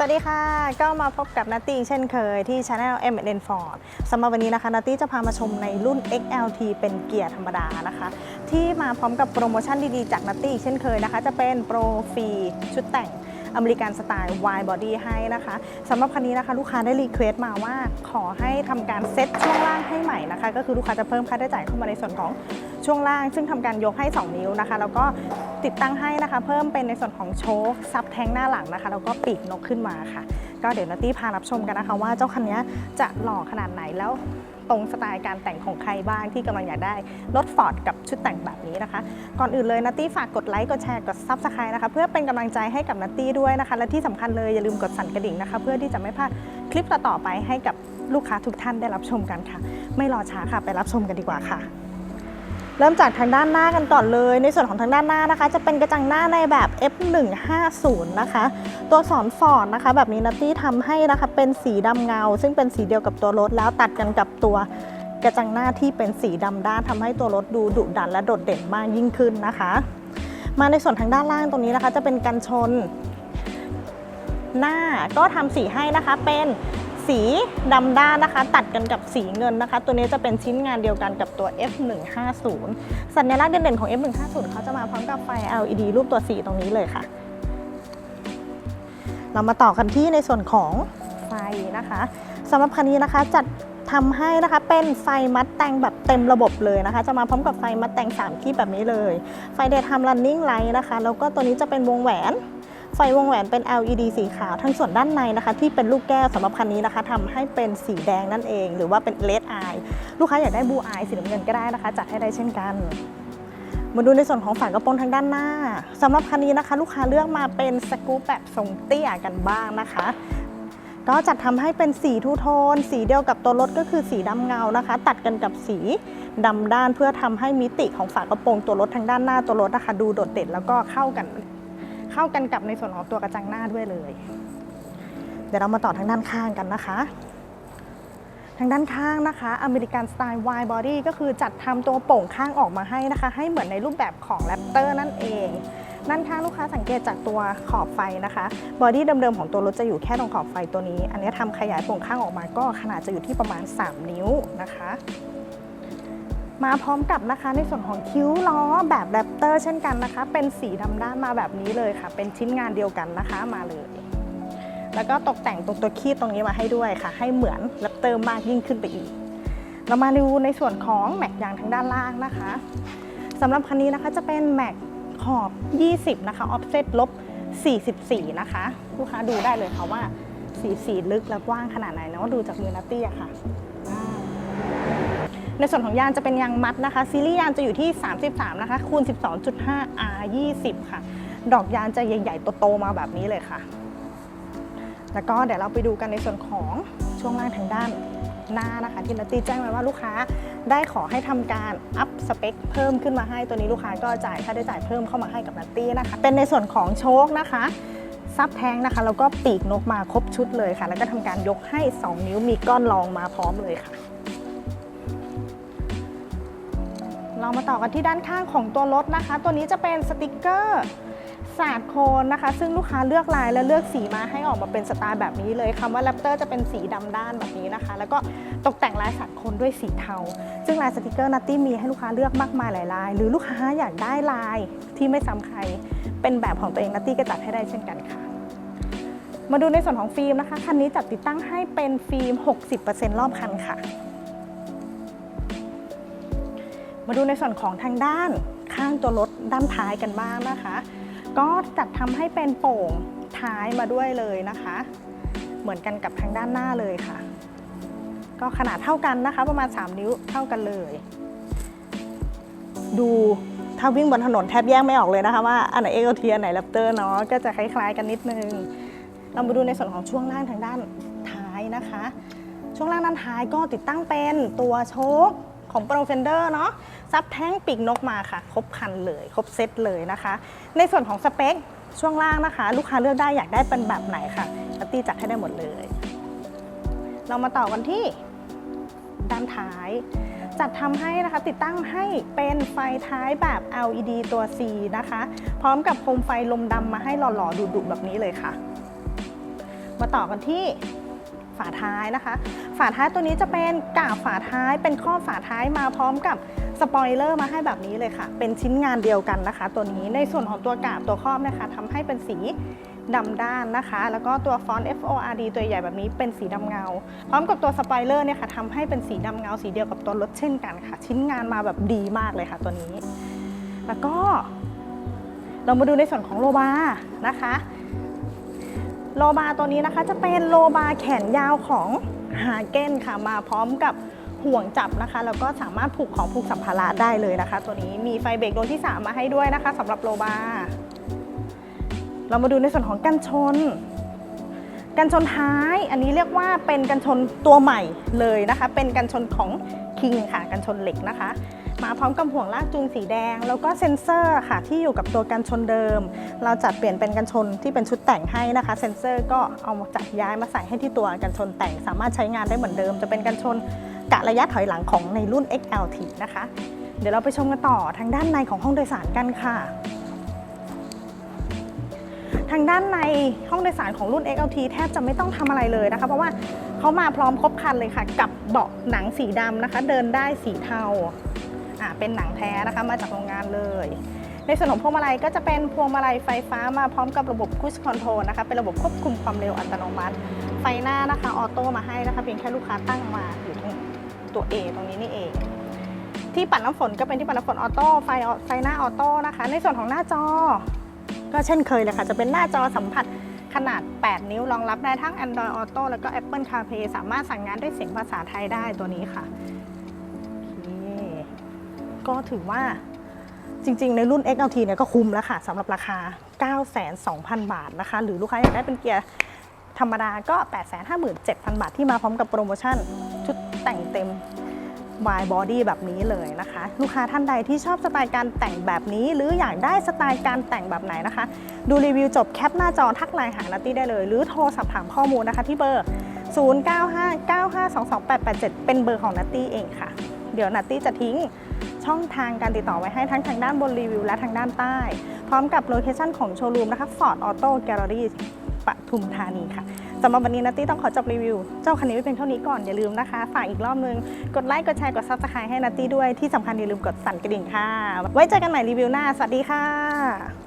สวัสดีค่ะ ก็มาพบกับนัตตี้เช่นเคยที่ Channel m n Ford สำหรับวันนี้นะคะนัตตี้จะพามาชมในรุ่น XLT เป็นเกียร์ธรรมดานะคะ ที่มาพร้อมกับโปรโมชั่นดีๆ จากนัตตี้เช่นเคยนะคะ จะเป็นโปรฟรีชุดแต่งอเมริกันสไตล์ wide body ให้นะคะสำหรับคันนี้นะคะ ลูกค้าได้รีเควสต์มาว่าขอให้ทำการเซ็ตช่วงล่างให้ใหม่นะคะ ก็คือลูกค้าจะเพิ่มค่าใช้จ่ายเข้ามาในส่วนของช่วงล่าง ซึ่งทำการยกให้ 2 นิ้วนะคะ แล้วก็ ติดตั้งให้นะคะ เพิ่มเป็นในส่วนของโชคซับแทงหน้าหลังนะคะแล้วก็ปีกนกขึ้นมาค่ะ ก็เดี๋ยวนัตตี้พารับชมกันนะคะ ว่าเจ้าคันนี้จะหล่อขนาดไหนแล้วตรงสไตล์การแต่งของใครบ้างที่กำลังอยากได้รถฟอร์ดกับชุดแต่งแบบนี้นะคะ ก่อนอื่นเลยนัตตี้ฝากกดไลค์กดแชร์กดซับสไครต์นะคะเพื่อเป็นกำลังใจให้กับนัตตี้ด้วยนะคะ และที่สำคัญเลยอย่าลืมกดสั่นกระดิ่งนะคะ เพื่อที่จะไม่พลาดคลิปต่อๆไปให้กับลูกค้าทุกท่านได้รับชมกันค่ะ ไม่รอช้าค่ะไปรับชมกันดีกว่าค่ะ เริ่มจากทางด้านหน้ากันก่อนเลย ในส่วนของทางด้านหน้านะคะ จะเป็นกระจังหน้าในแบบ F150 นะคะ ตัวสอนฟอร์ดนะคะแบบนี้นัตตี้ทำให้นะคะเป็นสีดำเงา ซึ่งเป็นสีเดียวกับตัวรถแล้วตัดกันกับตัวกระจังหน้าที่เป็นสีดำด้านทำให้ตัวรถดูดุดันและโดดเด่นมากยิ่งขึ้นนะคะ มาในส่วนทางด้านล่างตรงนี้นะคะ จะเป็นกันชน หน้าก็ทำสีให้นะคะเป็น สีดำด้านนะคะ ตัดกันกับสีเงินนะคะ ตัวนี้จะเป็นชิ้นงานเดียวกันกับตัว F150 สัญลักษณ์เด่นๆของ F150 เขาจะมาพร้อมกับไฟ LED รูปตัว C ตรงนี้เลยค่ะ เรามาต่อกันที่ในส่วนของไฟนะคะสำหรับคันนี้นะคะจัดทำให้นะคะเป็นไฟมัดแต่งแบบเต็มระบบเลยนะคะ จะมาพร้อมกับไฟมัดแต่ง3ที่แบบนี้เลย ไฟ daytime running light นะคะ แล้วก็ตัวนี้จะเป็นวงแหวน ไฟวงแหวนเป็น LED สีขาวทั้งส่วนด้านในนะคะที่เป็นลูกแก้วสำหรับคันนี้นะคะทำให้เป็นสีแดงนั่นเอง หรือว่าเป็น red eye ลูกค้าอยากได้บูอายสีน้ำเงินก็ได้นะคะจัดให้ได้เช่นกันมาดูในส่วนของฝากระโปรงทางด้านหน้าสำหรับคันนี้นะคะ ลูกค้าเลือกมาเป็นสกู๊ปแบบทรงเตี้ยกันบ้างนะคะ ก็จัดทำให้เป็นสีทูโทน สีเดียวกับตัวรถก็คือสีดำเงานะคะ ตัดกันกับสีดำด้านเพื่อทำให้มิติของฝากระโปรงตัวรถทางด้านหน้าตัวรถนะคะดูโดดเด่นแล้วก็เข้ากัน เข้ากันกับในส่วนของตัวกระจังหน้าด้วยเลย เดี๋ยวเรามาต่อทางด้านข้างกันนะคะ ทางด้านข้างนะคะอเมริกันสไตล์วายบอดี้ก็คือจัดทำตัวโป่งข้างออกมาให้นะคะ ให้เหมือนในรูปแบบของแรปเตอร์นั่นเองด้านข้างลูกค้าสังเกตจากตัวขอบไฟนะคะบอดี้เดิมๆของตัวรถจะอยู่แค่ตรงขอบไฟตัวนี้ อันนี้ทำขยายโป่งข้างออกมาก็ขนาดจะอยู่ที่ประมาณ 3 นิ้วนะคะ มาพร้อมกับนะคะในส่วนของคิ้วล้อแบบแรปเตอร์เช่นกันนะคะ เป็นสีดำด้านมาแบบนี้เลยค่ะ เป็นชิ้นงานเดียวกันนะคะมาเลย แล้วก็ตกแต่งตรงตัวคีบตรงนี้มาให้ด้วยค่ะ ให้เหมือนแรปเตอร์มากยิ่งขึ้นไปอีก เรามาดูในส่วนของแม็กยางทางด้านล่างนะคะสำหรับคันนี้นะคะจะเป็นแม็กขอบ 20 นะคะออฟเซตลบ 44 นะคะ ลูกค้าดูได้เลยค่ะว่าสีสีลึกและกว้างขนาดไหนเนาะดูจากมือนัตตี้อะค่ะ ในส่วนของยางจะเป็นยางมัดนะคะ ซีรีส์ยางจะอยู่ที่ 33 นะคะ คูณ 12.5 R 20 ค่ะ ดอกยางจะใหญ่ๆโตๆมาแบบนี้เลยค่ะ แล้วก็เดี๋ยวเราไปดูกันในส่วนของช่วงล่างทางด้านหน้านะคะ ที่นัตตี้แจ้งไว้ว่าลูกค้าได้ขอให้ทำการอัพสเปคเพิ่มขึ้นมาให้ตัวนี้ลูกค้าก็จ่ายค่าใช้จ่ายเพิ่มเข้ามาให้กับนัตตี้นะคะ เป็นในส่วนของโชคนะคะซับแทงนะคะแล้วก็ปีกนกมาครบชุดเลยค่ะ แล้วก็ทำการยกให้ 2 นิ้วมีก้อนรองมาพร้อมเลยค่ะ เรามาต่อกันที่ด้านข้างของตัวรถนะคะ ตัวนี้จะเป็นสติกเกอร์สาดโคนนะคะ ซึ่งลูกค้าเลือกลายและเลือกสีมาให้ออกมาเป็นสไตล์แบบนี้เลยคำว่าแรปเตอร์จะเป็นสีดำด้านแบบนี้นะคะ แล้วก็ตกแต่งลายสาดโคนด้วยสีเทา ซึ่งลายสติกเกอร์นัตตี้มีให้ลูกค้าเลือกมากมายหลายลาย หรือลูกค้าอยากได้ลายที่ไม่ซ้ำใคร เป็นแบบของตัวเองนัตตี้ก็จัดให้ได้เช่นกันค่ะ มาดูในส่วนของฟิล์มนะคะ คันนี้จัดติดตั้งให้เป็นฟิล์ม 60%รอบคันค่ะ มาดูในส่วนของทางด้านข้างตัวรถด้านท้ายกันบ้างนะคะ ก็จัดทำให้เป็นโป่งท้ายมาด้วยเลยนะคะ เหมือนกันกับทางด้านหน้าเลยค่ะ ก็ขนาดเท่ากันนะคะ ประมาณ 3 นิ้วเท่ากันเลย ดูถ้าวิ่งบนถนนแทบแยกไม่ออกเลยนะคะว่าอันไหนเอ t ทีอันไหนแรปเตอร์เนาะก็จะคล้ายๆกันนิดนึง เรามาดูในส่วนของช่วงล่างทางด้านท้ายนะคะ ช่วงล่างด้านท้ายก็ติดตั้งเป็นตัวโชค ของ Pro Fender เนาะซับแท้งปีกนกมาค่ะ ครบคันเลย ครบเซตเลยนะคะ ในส่วนของสเปคช่วงล่างนะคะ ลูกค้าเลือกได้อยากได้เป็นแบบไหนค่ะปตตี้จัดให้ได้หมดเลย เรามาต่อกันที่ด้านท้าย จัดทำให้นะคะติดตั้งให้เป็นไฟท้ายแบบ LED ตัว C นะคะ พร้อมกับโคมไฟลมดำมาให้หล่อๆดุๆแบบนี้เลยค่ะ มาต่อกันที่ ฝาท้ายนะคะ ฝาท้ายตัวนี้จะเป็นกาบฝาท้ายเป็นข้อบฝาท้ายมาพร้อมกับสปอยเลอร์มาให้แบบนี้เลยค่ะ เป็นชิ้นงานเดียวกันนะคะ ตัวนี้ในส่วนของตัวกาบตัวครอบนะคะทำให้เป็นสีดำด้านนะคะ แล้วก็ตัวฟอนต์ F O R D ตัวใหญ่แบบนี้เป็นสีดำเงา พร้อมกับตัวสปอยเลอร์เนี่ยค่ะทำให้เป็นสีดำเงาสีเดียวกับตัวรถเช่นกันค่ะ ชิ้นงานมาแบบดีมากเลยค่ะตัวนี้ แล้วก็เรามาดูในส่วนของโลบานะคะ โลบาตัวนี้นะคะจะเป็นโลบาแขนยาวของฮาเก้นค่ะ มาพร้อมกับห่วงจับนะคะ แล้วก็สามารถผูกของผูกสัมภาระได้เลยนะคะ ตัวนี้มีไฟเบรกดวงที่ 3 มาให้ด้วยนะคะสำหรับโลบา เรามาดูในส่วนของกันชน กันชนท้ายอันนี้เรียกว่าเป็นกันชนตัวใหม่เลยนะคะ เป็นกันชนของคิงค่ะ กันชนเหล็กนะคะ มาพร้อมกับห่วงลากจูงสีแดง แล้วก็เซ็นเซอร์ค่ะที่อยู่กับตัวกันชนเดิม เราจัดเปลี่ยนเป็นกันชนที่เป็นชุดแต่งให้นะคะ เซ็นเซอร์ก็เอามาจัดย้ายมาใส่ให้ที่ตัวกันชนแต่ง สามารถใช้งานได้เหมือนเดิม จะเป็นกันชนกะระยะถอยหลังของในรุ่น XLT นะคะ เดี๋ยวเราไปชมกันต่อทางด้านในของห้องโดยสารกันค่ะทางด้านในห้องโดยสารของรุ่น XLT แทบจะไม่ต้องทำอะไรเลยนะคะ เพราะว่าเขามาพร้อมครบครันเลยค่ะ กับเบาะหนังสีดำนะคะ เดินได้สีเทา อ่าเป็นหนังแท้นะคะมาจากโรงงานเลย ในส่วนของพวงมาลัยก็จะเป็นพวงมาลัยไฟฟ้ามาพร้อมกับระบบ Cruise Control นะคะเป็นระบบควบคุมความเร็วอัตโนมัติ ไฟหน้านะคะออโต้มาให้นะคะเพียงแค่ลูกค้าตั้งมาอยู่ตรงตัว A ตรงนี้นี่เองที่ปัดน้ำฝนก็เป็นที่ปัดน้ำฝนออโต้ไฟออไฟหน้าออโต้นะคะ ในส่วนของหน้าจอ ก็เช่นเคยเลยค่ะ จะเป็นหน้าจอสัมผัสขนาด 8 นิ้วรองรับได้ทั้ง Android Auto แล้วก็ Apple CarPlay สามารถสั่งงานด้วยเสียงภาษาไทยได้ตัวนี้ค่ะ ก็ถือว่าจริง ๆ ในรุ่น XLT เนี่ยก็คุ้มแล้วค่ะสำหรับราคา 92,000 บาทนะคะ หรือลูกค้าอยากได้เป็นเกียร์ธรรมดาก็ 857,000 บาทที่มาพร้อมกับโปรโมชั่น ชุดแต่งเต็มวายบอดี้แบบนี้เลยนะคะ ลูกค้าท่านใดที่ชอบสไตล์การแต่งแบบนี้ หรืออยากได้สไตล์การแต่งแบบไหนนะคะ ดูรีวิวจบแคปหน้าจอทักไลน์หานัตตี้ได้เลย หรือโทรสอบถามข้อมูลนะคะที่เบอร์ 0959522887 เป็นเบอร์ของนัตตี้เองค่ะ เดี๋ยวนัตตี้จะทิ้ง ช่องทางการติดต่อไว้ให้ทั้งทางด้านบนรีวิวและทางด้านใต้ พร้อมกับโลเคชั่นของโชว์รูมนะคะ Ford Auto Gallery ปทุมธานีค่ะสำหรับวันนี้นัตตี้ต้องขอจบรีวิว เจ้าคันนี้ไว้เพียงเท่านี้ก่อน อย่าลืมนะคะ ฝากอีกรอบนึง กดไลค์ กดแชร์ กดซับสไครต์ให้นัตตี้ด้วย ที่สำคัญอย่าลืมกดสั่นกระดิ่งค่ะ ไว้เจอกันใหม่รีวิวหน้า สวัสดีค่ะ